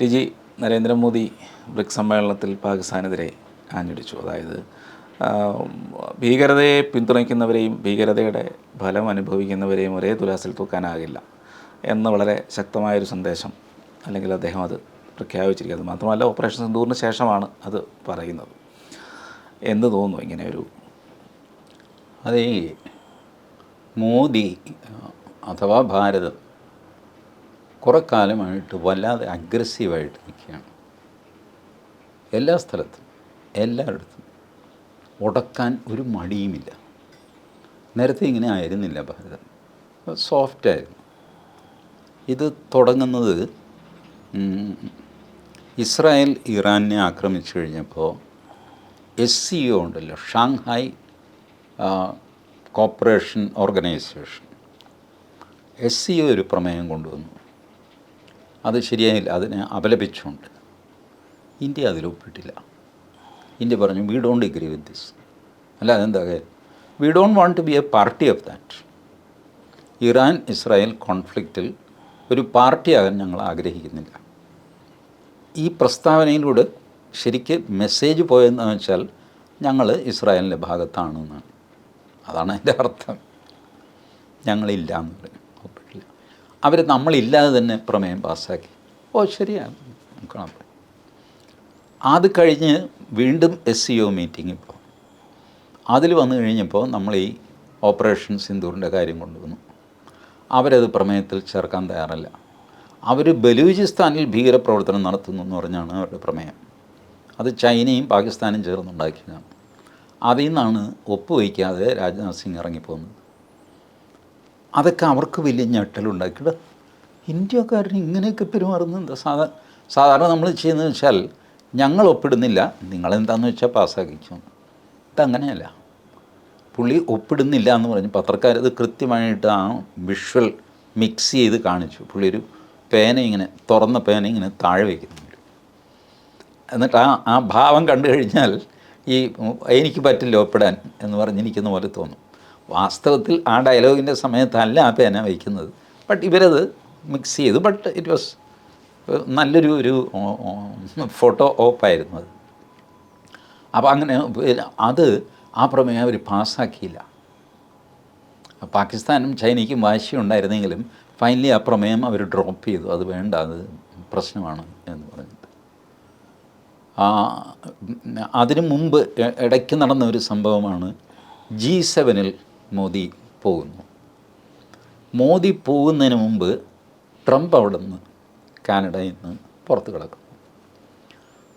T G Narendra Modi BRICS സമ്മേളനത്തിൽ പാകിസ്ഥാനെതിരെ ആഞ്ഞടിച്ചു. അതായത് ഭീകരതയെ പിന്തുണയ്ക്കുന്നവരെയും ഭീകരതയുടെ ഫലം അനുഭവിക്കുന്നവരെയും ഒരേ തുലാസിൽ തൂക്കാനാകില്ല എന്ന വളരെ ശക്തമായൊരു സന്ദേശം അല്ലെങ്കിൽ അദ്ദേഹം അത് പ്രഖ്യാപിച്ചിരിക്കുന്നത്. മാത്രമല്ല ഓപ്പറേഷൻ സിന്ദൂറിന് ശേഷമാണ് അത് പറയുന്നത്. എന്ന് തോന്നുന്നു ഇങ്ങനെ ഒരു അതേ മോദി അഥവാ ഭാരതം കുറെ കാലമായിട്ട് വല്ലാതെ അഗ്രസീവായിട്ട് നിൽക്കുകയാണ്. എല്ലാ സ്ഥലത്തും എല്ലായിടത്തും ഉടക്കാൻ ഒരു മടിയുമില്ല. നേരത്തെ ഇങ്ങനെ ആയിരുന്നില്ല ഭാരതം. സോഫ്റ്റായിരുന്നു ഇത് തുടങ്ങുന്നത് ഇസ്രായേൽ ഇറാനെ ആക്രമിച്ചു കഴിഞ്ഞപ്പോൾ എസ് സി ഒ ഉണ്ടല്ലോ Shanghai cooperation organisation S C O ഒരു പ്രമേയം കൊണ്ടുവന്നു. അത് ശരിയായില്ല അതിനെ അപലപിച്ചുകൊണ്ട്. ഇന്ത്യ അതിൽ ഒപ്പിട്ടില്ല ഇന്ത്യ പറഞ്ഞു we don't agree with this അല്ല അതെന്താ? കാര്യം we don't want to be a party of that Iran Israel കോൺഫ്ലിക്റ്റിൽ ഒരു പാർട്ടിയാകാൻ ഞങ്ങൾ ആഗ്രഹിക്കുന്നില്ല. ഈ പ്രസ്താവനയിലൂടെ ശരിക്ക് മെസ്സേജ് പോയെന്ന് വെച്ചാൽ ഞങ്ങൾ ഇസ്രായേലിന്റെ ഭാഗത്താണ് എന്നാണ് അതാണ് അതിന്റെ അർത്ഥം. ഞങ്ങളില്ല എന്ന് പറഞ്ഞു അവർ നമ്മളില്ലാതെ തന്നെ പ്രമേയം പാസ്സാക്കി. ഓ ശരിയാണ്. നോക്കണം. അത് കഴിഞ്ഞ് വീണ്ടും എസ് സി ഒ മീറ്റിംഗ് ഇപ്പോൾ അതിൽ വന്നു കഴിഞ്ഞപ്പോൾ നമ്മൾ ഈ ഓപ്പറേഷൻ സിന്ദൂറിന്റെ കാര്യം കൊണ്ടുവന്നു. അവരത് പ്രമേയത്തിൽ ചേർക്കാൻ തയ്യാറല്ല. അവർ ബലൂചിസ്ഥാനിൽ ഭീകരപ്രവർത്തനം നടത്തുന്നു എന്ന് പറഞ്ഞാണ് അവരുടെ പ്രമേയം. അത് ചൈനയും പാകിസ്ഥാനും ചേർന്നുണ്ടാക്കിയതാണ്. അതിൽ നിന്നാണ് ഒപ്പുവയ്ക്കാതെ രാജ്നാഥ് സിംഗ് ഇറങ്ങിപ്പോകുന്നത് അതൊക്കെ അവർക്ക് വലിയ ഞെട്ടലുണ്ടാക്കിയിട്ട് ഇന്ത്യക്കാരന് ഇങ്ങനെയൊക്കെ പെരുമാറുന്നത് എന്താ? സാധാ സാധാരണ നമ്മൾ ചെയ്യുന്നത് വെച്ചാൽ ഞങ്ങൾ ഒപ്പിടുന്നില്ല നിങ്ങളെന്താണെന്ന് വെച്ചാൽ പാസ്സാക്കിച്ചു ഇതങ്ങനെയല്ല. പുള്ളി ഒപ്പിടുന്നില്ല എന്ന് പറഞ്ഞ്. പത്രക്കാരത് കൃത്യമായിട്ട് ആ വിഷ്വൽ മിക്സ് ചെയ്ത് കാണിച്ചു. പുള്ളി ഒരു പേന ഇങ്ങനെ തുറന്ന പേന ഇങ്ങനെ താഴെ വയ്ക്കുന്നു എന്നിട്ട് ആ ആ ഭാവം കണ്ടു കഴിഞ്ഞാൽ ഈ എനിക്ക് പറ്റില്ല ഒപ്പിടാൻ എന്ന് പറഞ്ഞിരിക്കുന്ന പോലെ തോന്നും. വാസ്തവത്തിൽ ആ ഡയലോഗിന്റെ സമയത്തല്ല ആ പേന വയ്ക്കുന്നത്. ബട്ട് ഇവരത് മിക്സ് ചെയ്തു. ബട്ട് ഇറ്റ് വാസ് നല്ലൊരു ഒരു ഫോട്ടോ ഓപ്പായിരുന്നു അത്. അപ്പോൾ അങ്ങനെ അത് ആ പ്രമേയം അവർ പാസ്സാക്കിയില്ല. പാകിസ്ഥാനും ചൈനയ്ക്കും വാശി ഉണ്ടായിരുന്നെങ്കിലും ഫൈനലി ആ പ്രമേയം അവർ ഡ്രോപ്പ് ചെയ്തു. അത് വേണ്ട അത് പ്രശ്നമാണ് എന്ന് പറഞ്ഞിട്ട്. അതിനു മുമ്പ് ഇടയ്ക്ക് നടന്ന ഒരു സംഭവമാണ് ജി സെവനിൽ മോദി പോകുന്നു. മോദി പോകുന്നതിന് മുമ്പ് ട്രംപ് അവിടെ നിന്ന് കാനഡയിൽ നിന്ന് പുറത്ത് കിടക്കും.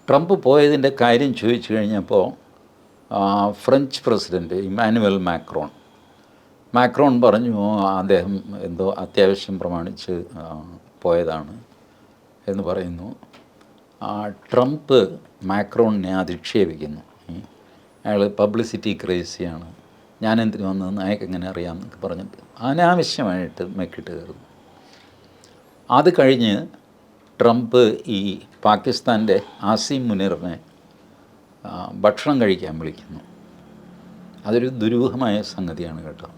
ട്രംപ് പോയതിന്റെ കാര്യം ചോദിച്ചു കഴിഞ്ഞപ്പോൾ French president Emmanuel Macron. Macron പറഞ്ഞു അദ്ദേഹം എന്തോ അത്യാവശ്യം പ്രമാണിച്ച് പോയതാണ് എന്ന് പറയുന്നു. ട്രംപ് മാക്രോണിനെ അധിക്ഷേപിക്കുന്നു. അയാൾ പബ്ലിസിറ്റി ക്രേസിയാണ്. ഞാൻ എന്തിനു വന്നതെന്ന് അയാൾക്ക് എങ്ങനെ അറിയാം എന്നൊക്കെ പറഞ്ഞിട്ട് അനാവശ്യമായിട്ട് മെക്കിട്ട് കയറുന്നു. അത് കഴിഞ്ഞ് ട്രംപ് ഈ പാകിസ്ഥാന്റെ ആസിം മുനീറിനെ ഭക്ഷണം കഴിക്കാൻ വിളിക്കുന്നു. അതൊരു ദുരൂഹമായ സംഗതിയാണ് കേട്ടോ.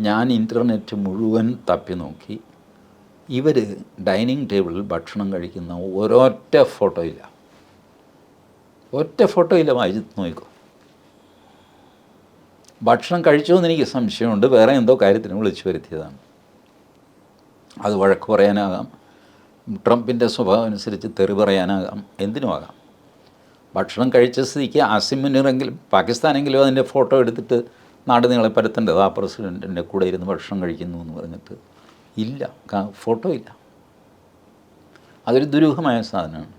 ഞാൻ ഇന്റർനെറ്റ് മുഴുവൻ തപ്പി നോക്കി. ഇവർ ഡൈനിങ് ടേബിളിൽ ഭക്ഷണം കഴിക്കുന്ന ഒരൊറ്റ ഫോട്ടോയില്ല. ഒറ്റ ഫോട്ടോയില്ല വായിച്ച് നോക്കൂ ഭക്ഷണം കഴിച്ചോ എന്ന് എനിക്ക് സംശയമുണ്ട്. വേറെ എന്തോ കാര്യത്തിന് വിളിച്ചു വരുത്തിയതാണ്. അത് വഴക്ക് പറയാനാകാം. ട്രംപിന്റെ സ്വഭാവം അനുസരിച്ച് തെറി പറയാനാകാം. എന്തിനുമാകാം ഭക്ഷണം കഴിച്ച സ്ഥിതിക്ക് ആസിം പാകിസ്ഥാനെങ്കിലും അതിന്റെ ഫോട്ടോ എടുത്തിട്ട് നാട് നിങ്ങളെ പരത്തേണ്ടത് ആ പ്രസിഡന്റിന്റെ കൂടെ ഇരുന്ന് ഭക്ഷണം കഴിക്കുന്നു എന്ന് പറഞ്ഞിട്ട് ഇല്ല. ഫോട്ടോ ഇല്ല. അതൊരു ദുരൂഹമായ സാധനമാണ്.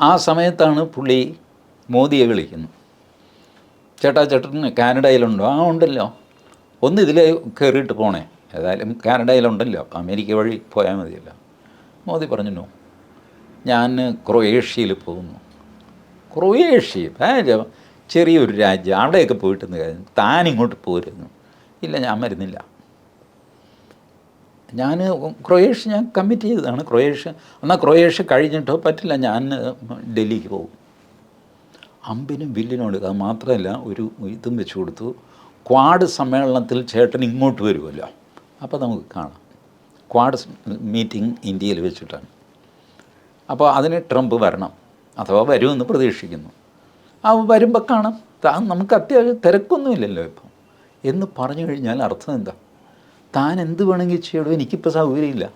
ആ സമയത്താണ് പുള്ളി മോദിയെ വിളിക്കുന്നത്. ചേട്ടാ ചേട്ടൻ കാനഡയിലുണ്ടോ? ആ ഉണ്ടല്ലോ. ഒന്ന് ഇതിലേ കയറിയിട്ട് പോണേ. ഏതായാലും കാനഡയിലുണ്ടല്ലോ. അമേരിക്ക വഴി പോയാൽ മതിയല്ലോ. മോദി പറഞ്ഞു "നോ. ഞാൻ ക്രൊയേഷ്യയിൽ? പോകുന്നു ക്രൊയേഷ്യ ചെറിയൊരു രാജ്യം. അവിടെയൊക്കെ പോയിട്ടെന്ന് കാര്യം താൻ ഇങ്ങോട്ട് പോരുന്നു. ഇല്ല ഞാൻ വരുന്നില്ല ഞാൻ ക്രൊയേഷ്യ ഞാൻ കമ്മിറ്റ് ചെയ്തതാണ് ക്രൊയേഷ്യ. എന്നാൽ ക്രൊയേഷ്യ കഴിഞ്ഞിട്ടോ? പറ്റില്ല. ഞാൻ ഡൽഹിക്ക് പോകും. അമ്പിനും വില്ലിനും അത് മാത്രമല്ല ഒരു ഇതും വെച്ച് കൊടുത്തു. ക്വാഡ് സമ്മേളനത്തിൽ ചേട്ടൻ ഇങ്ങോട്ട് വരുമല്ലോ. അപ്പോൾ നമുക്ക് കാണാം. ക്വാഡ് മീറ്റിംഗ് ഇന്ത്യയിൽ വെച്ചിട്ടാണ്. അപ്പോൾ അതിന് ട്രംപ് വരണം. അഥവാ വരുമെന്ന് പ്രതീക്ഷിക്കുന്നു. ആ വരുമ്പോൾ കാണാം. നമുക്ക് അത്യാവശ്യം തിരക്കൊന്നുമില്ലല്ലോ ഇപ്പം. എന്ന് പറഞ്ഞു കഴിഞ്ഞാൽ അർത്ഥം എന്താ? താൻ എന്ത് വേണമെങ്കിൽ ചെയ്യണം? എനിക്കിപ്പോൾ സൗകര്യമില്ല.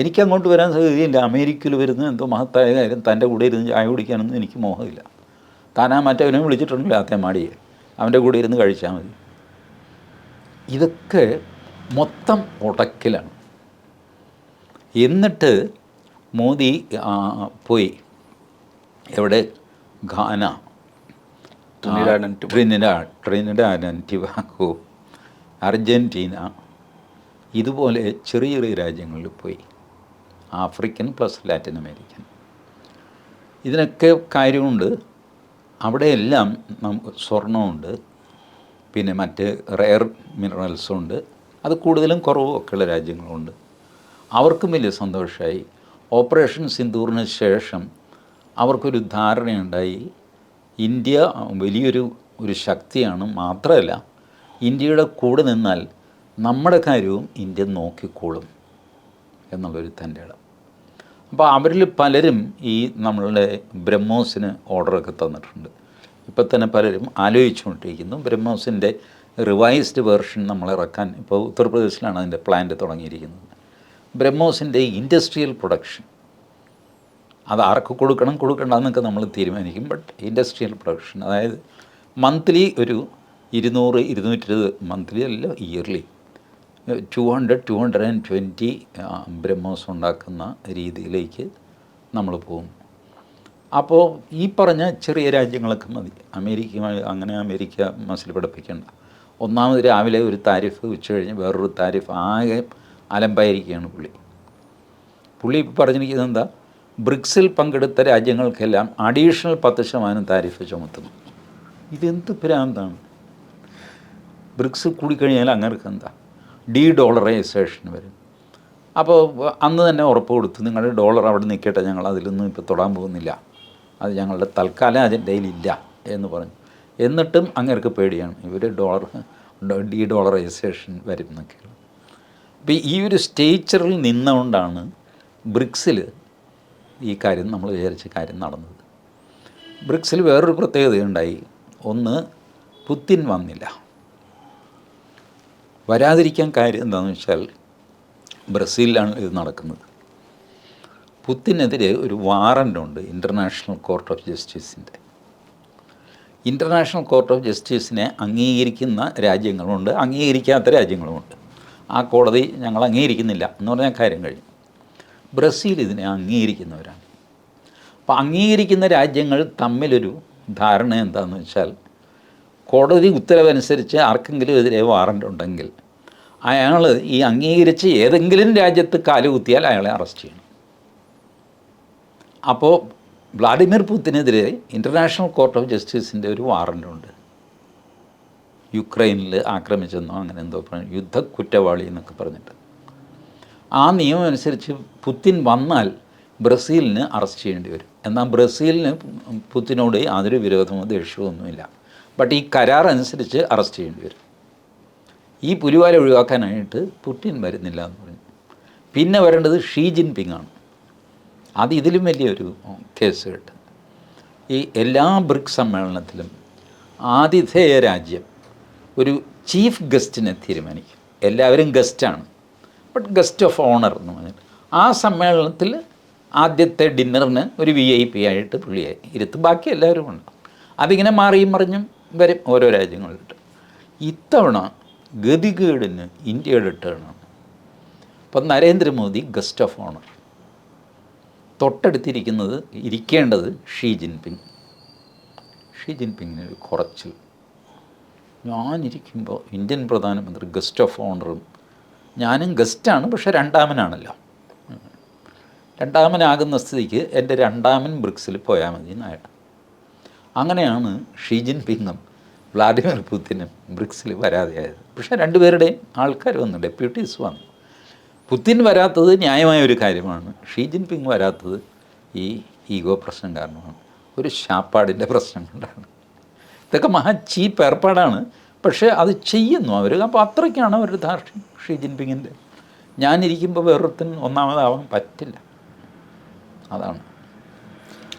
എനിക്ക് അങ്ങോട്ട് വരാൻ സാധ്യതയില്ല അമേരിക്കയിൽ വരുന്ന എന്തോ മഹത്തായ കാര്യം തന്റെ കൂടെ ഇരുന്ന് ചായ കുടിക്കാനൊന്നും എനിക്ക് മോഹമില്ല. താനാ മറ്റവനെ വിളിച്ചിട്ടുണ്ടല്ലോ ആദ്യം മാടിയെ അവന്റെ കൂടെ ഇരുന്ന് കഴിച്ചാൽ മതി. ഇതൊക്കെ മൊത്തം ഉടക്കിലാണ് എന്നിട്ട് മോദി പോയി. എവിടെ? Ghana Trinidad. Trinidad and Argentina. ഇതുപോലെ ചെറിയ ചെറിയ രാജ്യങ്ങളിൽ പോയി. African plus Latin American. ഇതിനൊക്കെ കാര്യമുണ്ട്. അവിടെയെല്ലാം നമുക്ക് സ്വർണമുണ്ട് പിന്നെ മറ്റ് റെയർ മിനറൽസും ഉണ്ട്. അത് കൂടുതലും കുറവൊക്കെയുള്ള രാജ്യങ്ങളുണ്ട്. അവർക്കും വലിയ സന്തോഷമായി ഓപ്പറേഷൻ സിന്ദൂറിന് ശേഷം അവർക്കൊരു ധാരണയുണ്ടായി. ഇന്ത്യ വലിയൊരു ഒരു ശക്തിയാണ്. മാത്രമല്ല ഇന്ത്യയുടെ കൂടെ നിന്നാൽ നമ്മുടെ കാര്യവും ഇന്ത്യ നോക്കിക്കോളും എന്നുള്ളൊരു തന്റെ ഇടം. അപ്പോൾ അവരിൽ പലരും ഈ നമ്മളുടെ ബ്രഹ്മോസിന് ഓർഡറൊക്കെ തന്നിട്ടുണ്ട്. ഇപ്പോൾ തന്നെ പലരും ആലോചിച്ചുകൊണ്ടിരിക്കുന്നു ബ്രഹ്മോസിന്റെ റിവൈസ്ഡ് വേർഷൻ നമ്മൾ ഇറക്കാൻ ഇപ്പോൾ ഉത്തർപ്രദേശിലാണ് അതിന്റെ പ്ലാന്റ് തുടങ്ങിയിരിക്കുന്നത്. ബ്രഹ്മോസിന്റെ ഇൻഡസ്ട്രിയൽ പ്രൊഡക്ഷൻ അത് ആർക്ക് കൊടുക്കണം കൊടുക്കണ്ടെന്നൊക്കെ നമ്മൾ തീരുമാനിക്കും ബട്ട് ഇൻഡസ്ട്രിയൽ പ്രൊഡക്ഷൻ അതായത് മന്ത്ലി ഒരു ഇരുന്നൂറ് ഇരുന്നൂറ്റി ഇരുപത് മന്ത്ലി അല്ല yearly two hundred two hundred and twenty BrahMos ഉണ്ടാക്കുന്ന രീതിയിലേക്ക് നമ്മൾ പോകും. അപ്പോൾ ഈ പറഞ്ഞ ചെറിയ രാജ്യങ്ങളൊക്കെ മതി. അമേരിക്ക അങ്ങനെ അമേരിക്ക മസിൽ പഠിപ്പിക്കേണ്ട ഒന്നാമത് രാവിലെ ഒരു താരിഫ് ഉച്ച കഴിഞ്ഞ് വേറൊരു താരിഫ് ആകെ അലമ്പായിരിക്കുകയാണ് പുള്ളി. പുള്ളി ഇപ്പോൾ പറഞ്ഞിരിക്കുന്നത് എന്താ? ബ്രിക്സിൽ പങ്കെടുത്ത രാജ്യങ്ങൾക്കെല്ലാം അഡീഷണൽ പത്ത് ശതമാനം താരിഫ് ചുമത്തുന്നു. ഇതെന്ത് ഭ്രാന്താണ്? ബ്രിക്സ് കൂടിക്കഴിഞ്ഞാൽ അങ്ങനെ എന്താ? ഡി ഡോളറൈസേഷൻ വരും. അപ്പോൾ അന്ന് തന്നെ ഉറപ്പ് കൊടുത്തു നിങ്ങളുടെ ഡോളർ അവിടെ നിൽക്കട്ടെ ഞങ്ങൾ അതിലൊന്നും ഇപ്പോൾ തൊടാൻ പോകുന്നില്ല. അത് ഞങ്ങളുടെ തൽക്കാല അജണ്ടയിലില്ല എന്ന് പറഞ്ഞു. എന്നിട്ടും അങ്ങേർക്ക് പേടിയാണ് ഇവർ ഡോളർ ഡി ഡോളറൈസേഷൻ വരും എന്നൊക്കെ. അപ്പോൾ ഈ ഒരു സ്റ്റേച്ചറിൽ നിന്നുകൊണ്ടാണ് ബ്രിക്സിൽ ഈ കാര്യം നമ്മൾ വിചാരിച്ച കാര്യം നടന്നത്. ബ്രിക്സിൽ വേറൊരു പ്രത്യേകതയുണ്ടായി. ഒന്ന് പുത്തിൻ വന്നില്ല. വരാതിരിക്കാൻ കാര്യം എന്താണെന്ന് വെച്ചാൽ ബ്രസീലിലാണ് ഇത് നടക്കുന്നത്. പുത്തിനെതിരെ ഒരു വാറന്റ് ഉണ്ട് ഇന്റർനാഷണൽ കോർട്ട് ഓഫ് ജസ്റ്റിസിന്റെ ഇന്റർനാഷണൽ കോർട്ട് ഓഫ് ജസ്റ്റിസിനെ അംഗീകരിക്കുന്ന രാജ്യങ്ങളുണ്ട് അംഗീകരിക്കാത്ത രാജ്യങ്ങളുമുണ്ട്. ആ കോടതി ഞങ്ങൾ അംഗീകരിക്കുന്നില്ല എന്ന് പറഞ്ഞാൽ കാര്യം കഴിഞ്ഞു. ബ്രസീൽ ഇതിനെ അംഗീകരിക്കുന്നവരാണ്. അപ്പോൾ അംഗീകരിക്കുന്ന രാജ്യങ്ങൾ തമ്മിലൊരു ധാരണ എന്താണെന്ന് വെച്ചാൽ കോടതി ഉത്തരവനുസരിച്ച് ആർക്കെങ്കിലും എതിരെ വാറണ്ട് ഉണ്ടെങ്കിൽ അയാൾ ഈ അംഗീകരിച്ച് ഏതെങ്കിലും രാജ്യത്ത് കാലുകുത്തിയാൽ അയാളെ അറസ്റ്റ് ചെയ്യണം. അപ്പോൾ വ്ളാഡിമിർ പുത്തിനെതിരെ ഇന്റർനാഷണൽ കോർട്ട് ഓഫ് ജസ്റ്റിസിന്റെ ഒരു വാറണ്ടുണ്ട് യുക്രൈനിൽ ആക്രമിച്ചെന്നോ അങ്ങനെ എന്തോ പറഞ്ഞു യുദ്ധ കുറ്റവാളി എന്നൊക്കെ പറഞ്ഞിട്ട്. ആ നിയമം അനുസരിച്ച് പുത്തിൻ വന്നാൽ ബ്രസീലിന് അറസ്റ്റ് ചെയ്യേണ്ടി വരും. എന്നാൽ ബ്രസീലിന് പുത്തിനോട് യാതൊരു വിരോധമോ ദേഷ്യമോ ഒന്നുമില്ല. ബട്ട് ഈ കരാർ അനുസരിച്ച് അറസ്റ്റ് ചെയ്യേണ്ടി വരും. ഈ പുലിവാല ഒഴിവാക്കാനായിട്ട് പുട്ടിൻ വരുന്നില്ല എന്ന് പറഞ്ഞു. പിന്നെ വരേണ്ടത് ഷീ ജിൻപിങ് ആണ്. അത് ഇതിലും വലിയൊരു കേസ് കേട്ട് ഈ എല്ലാ ബ്രിക്സ് സമ്മേളനത്തിലും ആതിഥേയ രാജ്യം ഒരു ചീഫ് ഗസ്റ്റിനെ തീരുമാനിക്കും. എല്ലാവരും ഗസ്റ്റാണ് ബട്ട് ഗസ്റ്റ് ഓഫ് ഓണർ എന്ന് പറഞ്ഞിട്ട്. ആ സമ്മേളനത്തിൽ ആദ്യത്തെ ഡിന്നറിന് ഒരു വി ഐ പി ആയിട്ട് പുള്ളിയെ ഇരുത്ത്. ബാക്കി എല്ലാവരും ഉണ്ട്. അതിങ്ങനെ മാറിയും മറിഞ്ഞും. വരും ഓരോ രാജ്യങ്ങളിലിട്ട് ഇത്തവണ ഗതികേടിന് ഇന്ത്യയുടെ ടേണാണ് അപ്പം നരേന്ദ്രമോദി ഗസ്റ്റ് ഓഫ് ഓണർ തൊട്ടടുത്തിരിക്കുന്നത് ഇരിക്കേണ്ടത് ഷീ ജിൻപിങ് ഷീ ജിൻപിങ്ങിന് കുറച്ച്. ഞാനിരിക്കുമ്പോൾ ഇന്ത്യൻ പ്രധാനമന്ത്രി ഗസ്റ്റ് ഓഫ് ഓണറും ഞാനും ഗസ്റ്റാണ് പക്ഷേ രണ്ടാമനാണല്ലോ. രണ്ടാമനാകുന്ന സ്ഥിതിക്ക് എന്റെ രണ്ടാമൻ ബ്രിക്സിൽ പോയാൽ മതി എന്നായിട്ട് അങ്ങനെയാണ് ഷീ ജിൻപിങ്ങും വ്ളാഡിമിർ പുത്തിനും ബ്രിക്സിൽ വരാതെയായത്. പക്ഷേ രണ്ടുപേരുടെയും ആൾക്കാർ വന്നു ഡെപ്യൂട്ടീസ് വന്നു. പുത്തിൻ വരാത്തത് ന്യായമായ ഒരു കാര്യമാണ് ഷീ ജിൻപിങ് വരാത്തത് ഈ ഈഗോ പ്രശ്നം കാരണമാണ്. ഒരു ശാപ്പാടിന്റെ പ്രശ്നം കൊണ്ടാണ്. ഇതൊക്കെ മഹാ ചീപ്പ് ഏർപ്പാടാണ് പക്ഷേ അത് ചെയ്യുന്നു അവർ. അപ്പോൾ അത്രയ്ക്കാണ് അവരുടെ ധാർഷ്ട്യം ഷീ ജിൻപിങ്ങിന്റെ. ഞാനിരിക്കുമ്പോൾ വേറൊരുത്തിന് ഒന്നാമതാവാൻ പറ്റില്ല. അതാണ്.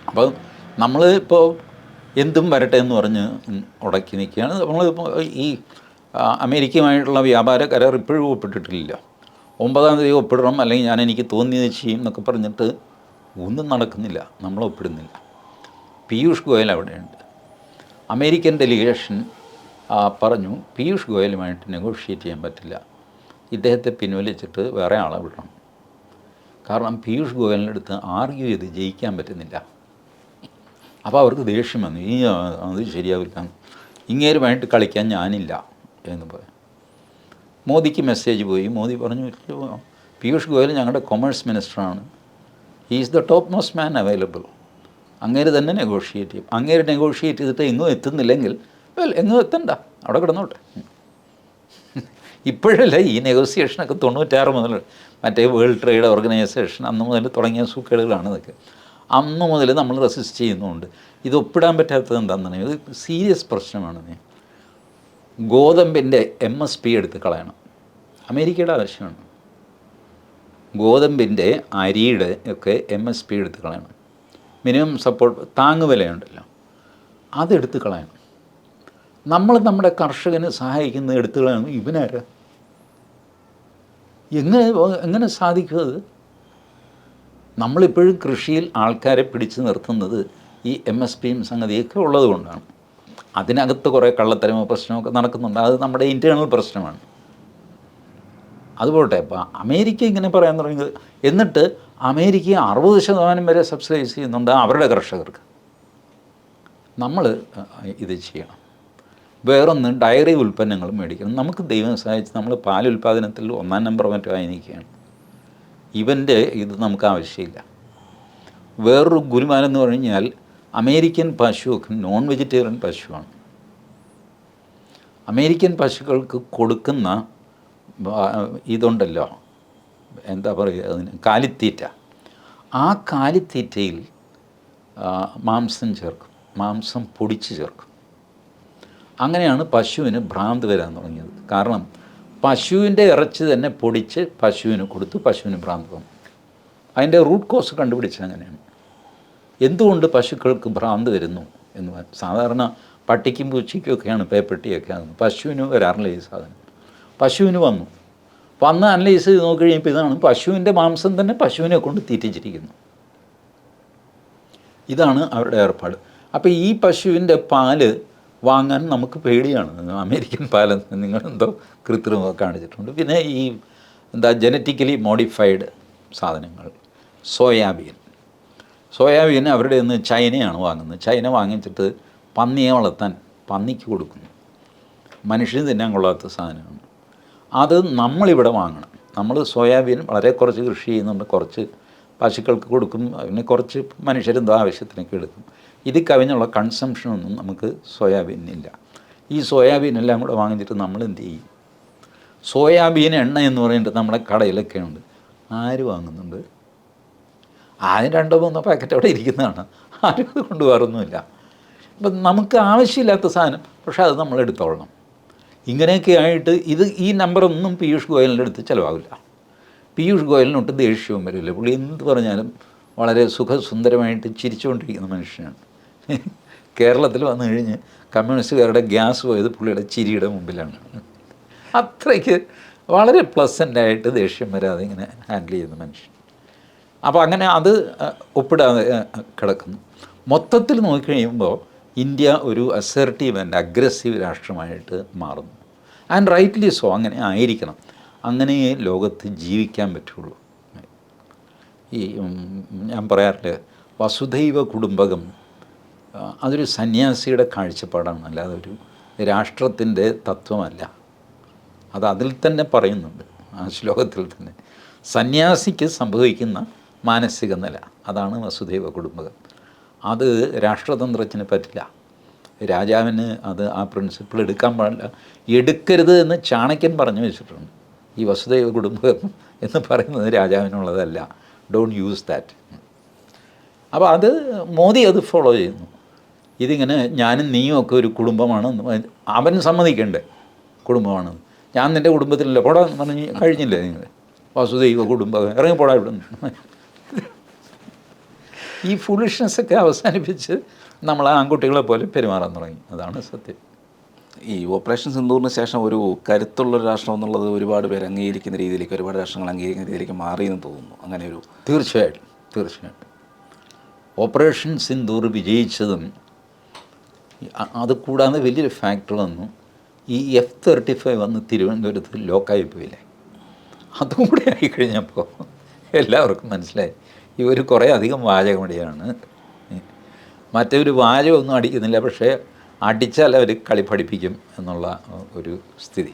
അപ്പോൾ നമ്മൾ ഇപ്പോൾ എന്തും വരട്ടെ എന്ന് പറഞ്ഞ് ഉടക്കി നിൽക്കുകയാണ്. നമ്മൾ ഈ അമേരിക്കയുമായിട്ടുള്ള വ്യാപാര കരാർ ഇപ്പോഴും ഒപ്പിട്ടിട്ടില്ല. ഒമ്പതാം തീയതി ഒപ്പിടണം അല്ലെങ്കിൽ ഞാൻ എനിക്ക് തോന്നിയത് ചെയ്യും എന്നൊക്കെ പറഞ്ഞിട്ട് ഒന്നും നടക്കുന്നില്ല. നമ്മൾ ഒപ്പിടുന്നില്ല. പീയൂഷ് ഗോയൽ അവിടെയുണ്ട്. അമേരിക്കൻ ഡെലിഗേഷൻ പറഞ്ഞു പീയൂഷ് ഗോയലുമായിട്ട് നെഗോഷിയേറ്റ് ചെയ്യാൻ പറ്റില്ല. ഇദ്ദേഹത്തെ പിൻവലിച്ചിട്ട് വേറെ ആളെ വിടണം. കാരണം പീയൂഷ് ഗോയലിന്റെ അടുത്ത് ആർഗ്യൂ ചെയ്ത് ജയിക്കാൻ പറ്റുന്നില്ല. അപ്പോൾ അവർക്ക് ദേഷ്യം വന്നു. ഈ അത് ശരിയാവില്ല. ഇങ്ങേരുമായിട്ട് കളിക്കാൻ ഞാനില്ല. എന്ന് പറയും മോദിക്ക് മെസ്സേജ് പോയി. മോദി പറഞ്ഞു "ഇല്ലോ, പീയൂഷ് ഗോയൽ ഞങ്ങളുടെ commerce മിനിസ്റ്ററാണ് is the top most man available അങ്ങേര് തന്നെ നെഗോഷിയേറ്റ് ചെയ്യും. അങ്ങേര് നെഗോഷിയേറ്റ് ചെയ്തിട്ട് എങ്ങും എത്തുന്നില്ലെങ്കിൽ വെൽ എങ്ങും എത്തണ്ട. അവിടെ കിടന്നോട്ടെ. ഇപ്പോഴല്ല ഈ നെഗോസിയേഷനൊക്കെ തൊണ്ണൂറ്റാറ് മുതൽ മറ്റേ വേൾഡ് ട്രേഡ് ഓർഗനൈസേഷൻ അന്ന് മുതൽ തുടങ്ങിയ സൂക്കേടുകളാണ് ഇതൊക്കെ. അന്ന് മുതൽ നമ്മൾ റെസിസ്റ്റ് ചെയ്യുന്നുണ്ട്. ഇത് ഒപ്പിടാൻ പറ്റാത്തത് എന്താണെന്ന് ഇത് സീരിയസ് പ്രശ്നമാണ് ഗോതമ്പിന്റെ എം എസ് പി എടുത്ത് കളയണം. അമേരിക്കയുടെ ആവശ്യമാണ്. ഗോതമ്പിന്റെ അരിയുടെ ഒക്കെ എം എസ് പി എടുത്ത് കളയണം. മിനിമം സപ്പോർട്ട് താങ്ങുവിലയുണ്ടല്ലോ അതെടുത്ത് കളയണം. നമ്മൾ നമ്മുടെ കർഷകന് സഹായിക്കുന്നത് എടുത്തു കളയണം. ഇവനാരാ? എങ്ങനെ എങ്ങനെ സാധിക്കും അത്? നമ്മളിപ്പോഴും കൃഷിയിൽ ആൾക്കാരെ പിടിച്ചു നിർത്തുന്നത് ഈ എം എസ് പിയും സംഗതിയൊക്കെ ഉള്ളത് കൊണ്ടാണ്. അതിനകത്ത് കുറേ കള്ളത്തരമോ പ്രശ്നമൊക്കെ നടക്കുന്നുണ്ട്. അത് നമ്മുടെ ഇന്റേർണൽ പ്രശ്നമാണ്. അതുപോട്ടെ ഇപ്പോൾ അമേരിക്ക ഇങ്ങനെ പറയാൻ തുടങ്ങിയത്. എന്നിട്ട് അമേരിക്ക അറുപത് ശതമാനം വരെ സബ്സിഡൈസ് ചെയ്യുന്നുണ്ട് അവരുടെ കർഷകർക്ക്. നമ്മൾ ഇത് ചെയ്യണം. വേറൊന്ന് ഡയറി ഉൽപ്പന്നങ്ങൾ മേടിക്കണം. നമുക്ക് ദൈവം സഹായിച്ച് നമ്മൾ പാൽ ഉൽപ്പാദനത്തിൽ ഒന്നാം നമ്പർ മറ്റോ ആയി നിൽക്കുകയാണ് ഇവന്റെ ഇത് നമുക്ക് ആവശ്യമില്ല. വേറൊരു ഗുരുമാനം എന്ന് പറഞ്ഞാൽ അമേരിക്കൻ പശുവൊക്കെ നോൺ വെജിറ്റേറിയൻ പശുവാണ്. അമേരിക്കൻ പശുക്കൾക്ക് കൊടുക്കുന്ന ഇതുണ്ടല്ലോ. എന്താ പറയുക അതിന്? കാലിത്തീറ്റ. ആ കാലിത്തീറ്റയിൽ മാംസം ചേർക്കും. മാംസം പൊടിച്ച് ചേർക്കും. അങ്ങനെയാണ് പശുവിന് ഭ്രാന്ത് വരാൻ തുടങ്ങിയത്. കാരണം പശുവിന്റെ ഇറച്ചി തന്നെ പൊടിച്ച് പശുവിന് കൊടുത്തു പശുവിന് ഭ്രാന്ത്. വന്നു അതിന്റെ റൂട്ട് കോസ് കണ്ടുപിടിച്ചത് അങ്ങനെയാണ്. എന്തുകൊണ്ട് പശുക്കൾക്ക് ഭ്രാന്ത് വരുന്നു എന്ന് സാധാരണ പട്ടിക്കും പൂച്ചയ്ക്കും ഒക്കെയാണ് പേപ്പട്ടിയൊക്കെ ആകുന്നത്. പശുവിന് വരാറില്ല ഈ സാധനം. പശുവിന് വന്നു. വന്ന് അനലൈസ് ചെയ്ത് നോക്കി കഴിയുമ്പോൾ ഇതാണ് പശുവിന്റെ മാംസം തന്നെ പശുവിനെ കൊണ്ട് തീറ്റിച്ചിരിക്കുന്നു. ഇതാണ് അവരുടെ ഏർപ്പാട്. അപ്പോൾ ഈ പശുവിന്റെ പാൽ വാങ്ങാൻ നമുക്ക് പേടിയാണ്. അമേരിക്കൻ പാലം നിങ്ങളെന്തോ കൃത്രിമം കാണിച്ചിട്ടുണ്ട്. പിന്നെ ഈ എന്താ ജനറ്റിക്കലി മോഡിഫൈഡ് സാധനങ്ങൾ സോയാബീൻ. സോയാബീൻ അവരുടെ നിന്ന് ചൈനയാണ് വാങ്ങുന്നത്. ചൈന വാങ്ങിച്ചിട്ട് പന്നിയെ വളർത്താൻ പന്നിക്ക് കൊടുക്കുന്നു. മനുഷ്യന് തിന്നാൻ കൊള്ളാത്ത സാധനമാണ്. അത് നമ്മളിവിടെ വാങ്ങണം. നമ്മൾ സോയാബീൻ വളരെ കുറച്ച് കൃഷി ചെയ്യുന്നുണ്ട്. കുറച്ച് പശുക്കൾക്ക് കൊടുക്കും. പിന്നെ കുറച്ച് മനുഷ്യരെന്തോ ആവശ്യത്തിനൊക്കെ എടുക്കും. ഇത് കവിഞ്ഞുള്ള കൺസംഷനൊന്നും നമുക്ക് സോയാബീനില്ല ഈ സോയാബീൻ എല്ലാം കൂടെ വാങ്ങിച്ചിട്ട് നമ്മൾ എന്ത് ചെയ്യും? സോയാബീൻ എണ്ണ എന്ന് പറയുന്നത് നമ്മുടെ കടയിലൊക്കെ ഉണ്ട് ആര് വാങ്ങുന്നുണ്ട്? ആദ്യം രണ്ടോ മൂന്നോ പാക്കറ്റ് അവിടെ ഇരിക്കുന്നതാണ്. ആരും അത് കൊണ്ടുപോകാറൊന്നുമില്ല അപ്പം നമുക്ക് ആവശ്യമില്ലാത്ത സാധനം പക്ഷേ അത് നമ്മൾ എടുത്തോളണം. ഇങ്ങനെയൊക്കെ ആയിട്ട് ഇത് ഈ നമ്പറൊന്നും പീയൂഷ് ഗോയലിന്റെ അടുത്ത് ചിലവാകില്ല. പീയൂഷ് ഗോയലിനൊട്ട് ദേഷ്യവും വരില്ല. പുള്ളി എന്ത് പറഞ്ഞാലും വളരെ സുഖസുന്ദരമായിട്ട് ചിരിച്ചുകൊണ്ടിരിക്കുന്ന മനുഷ്യനാണ്. കേരളത്തിൽ വന്നു കഴിഞ്ഞ് കമ്മ്യൂണിസ്റ്റുകാരുടെ ഗ്യാസ് പോയത് പുള്ളിയുടെ ചിരിയുടെ മുമ്പിലാണ്. അത്രയ്ക്ക് വളരെ പ്ലസന്റായിട്ട് ദേഷ്യം വരാതെ ഇങ്ങനെ ഹാൻഡിൽ ചെയ്യുന്ന മനുഷ്യൻ. അപ്പോൾ അങ്ങനെ അത് ഒപ്പിടാതെ കിടക്കുന്നു. മൊത്തത്തിൽ നോക്കിക്കഴിയുമ്പോൾ ഇന്ത്യ ഒരു അസർട്ടീവ് ആൻഡ് അഗ്രസീവ് രാഷ്ട്രമായിട്ട് മാറുന്നു. ആൻഡ് റൈറ്റ്ലി സോ അങ്ങനെ ആയിരിക്കണം. അങ്ങനെ ലോകത്ത് ജീവിക്കാൻ പറ്റുള്ളൂ. ഈ ഞാൻ പറയാറില്ല വസുധൈവ കുടുംബകം അതൊരു സന്യാസിയുടെ കാഴ്ചപ്പാടാണ്. അല്ലാതെ ഒരു രാഷ്ട്രത്തിന്റെ തത്വമല്ല. അത് അതിൽ തന്നെ പറയുന്നുണ്ട്. ആ ശ്ലോകത്തിൽ തന്നെ. സന്യാസിക്ക് സംഭവിക്കുന്ന മാനസിക നില. അതാണ് വസുദൈവ കുടുംബകം. അത് രാഷ്ട്രതന്ത്രത്തിന് പറ്റില്ല. രാജാവിന് അത് ആ പ്രിൻസിപ്പിൾ എടുക്കാൻ പാടില്ല. എടുക്കരുത് എന്ന് ചാണക്യൻ പറഞ്ഞു വെച്ചിട്ടുണ്ട്. ഈ വസുദൈവ കുടുംബകം എന്ന് പറയുന്നത് രാജാവിനുള്ളതല്ല. ഡോണ്ട് യൂസ് ദാറ്റ് അപ്പോൾ അത് മോദി അത് ഫോളോ ചെയ്യുന്നു. ഇതിങ്ങനെ ഞാനും നീയും ഒക്കെ ഒരു കുടുംബമാണ് അവൻ സമ്മതിക്കണ്ടേ കുടുംബമാണ്. ഞാൻ നിന്റെ കുടുംബത്തിലല്ല. പോടാ എന്ന് പറഞ്ഞ് കഴിഞ്ഞില്ലേ നിങ്ങൾ വസുദൈവ കുടുംബം ഇറങ്ങി പോടാ ഇവിടെ ഈ ഫുളിഷ്നെസ്സൊക്കെ അവസാനിപ്പിച്ച് നമ്മൾ ആൺകുട്ടികളെ പോലെ പെരുമാറാൻ തുടങ്ങി. അതാണ് സത്യം. ഈ ഓപ്പറേഷൻ സിന്ദൂറിന് ശേഷം ഒരു കരുത്തുള്ളൊരു രാഷ്ട്രം എന്നുള്ളത് ഒരുപാട് പേര് അംഗീകരിക്കുന്ന രീതിയിലേക്ക് ഒരുപാട് രാഷ്ട്രങ്ങൾ അംഗീകരിക്കുന്ന രീതിയിലേക്ക് മാറി എന്ന് തോന്നുന്നു. അങ്ങനെ ഒരു തീർച്ചയായിട്ടും തീർച്ചയായിട്ടും. ഓപ്പറേഷൻ സിന്ധൂർ വിജയിച്ചതും അത് കൂടാതെ വലിയൊരു ഫാക്ടർ വന്നു. ഈ എഫ് തേർട്ടി ഫൈവ് വന്ന് തിരുവനന്തപുരത്ത് ലോക്കായി പോയില്ലേ? അതും കൂടെ ആയിക്കഴിഞ്ഞപ്പോൾ എല്ലാവർക്കും മനസ്സിലായി. ഇവർ കുറേ അധികം വാചകമടിയാണ്. മറ്റൊരു വാചകമൊന്നും അടിക്കുന്നില്ല പക്ഷേ അടിച്ചാൽ അവർ കളി പഠിപ്പിക്കും എന്നുള്ള ഒരു സ്ഥിതി.